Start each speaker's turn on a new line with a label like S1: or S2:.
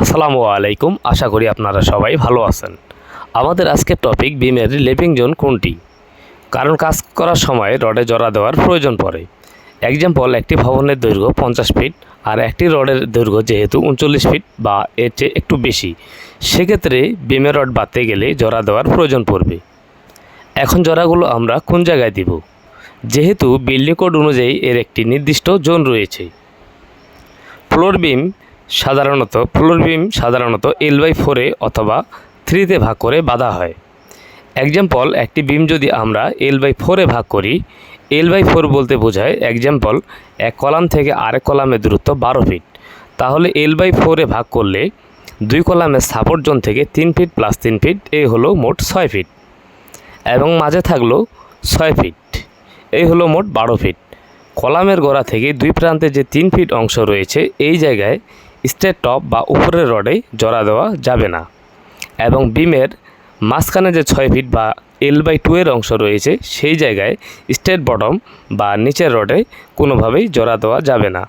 S1: আসসালামু আলাইকুম, আশা করি আপনারা সবাই ভালো আছেন। আমাদের আজকের টপিক বিমের লিভিং জোন কোনটি? কারণ কাজ করার সময় রডে জড়া দেওয়ার প্রয়োজন পড়ে। এক্সাম্পল একটি ভবনের দৈর্ঘ্য পঞ্চাশ ফিট আর একটি রডের দৈর্ঘ্য যেহেতু উনচল্লিশ ফিট বা এর চেয়ে একটু বেশি, সেক্ষেত্রে বিমের রড বাঁধতে গেলে জড়া দেওয়ার প্রয়োজন পড়বে। এখন জোড়াগুলো আমরা কোন জায়গায় দিব? যেহেতু বিল্ডিং কোড অনুযায়ী এর একটি নির্দিষ্ট জোন রয়েছে। ফ্লোর বিম সাধারণত, ফ্লোর বিম সাধারণত এল বাই ফোরে অথবা থ্রিতে ভাগ করে বাঁধা হয়। এক্সাম্পল একটি বিম যদি আমরা এল বাই ফোরে ভাগ করি এল বাই ফোর বলতে বোঝায় এক্সাম্পল এক কলাম থেকে আরেক কলামের দূরত্ব বারো ফিট তাহলে এল বাই ফোরে ভাগ করলে দুই কলামের সাপোর্ট জোন থেকে তিন ফিট প্লাস তিন ফিট এই হলো মোট ছয় ফিট এবং মাঝে থাকল ছয় ফিট এই হলো মোট বারো ফিট কলামের গোড়া থেকে দুই প্রান্তে যে তিন ফিট অংশ রয়েছে, এই জায়গায় স্টেট টপ বা উপরের রডে জড়া দেওয়া যাবে না। এবং বিমের মাঝখানে যে ছয় ফিট বা এল বাই টু এর অংশ রয়েছে, সেই জায়গায় স্টেট বটম বা নিচের রডে কোনোভাবেই জড়া দেওয়া যাবে না।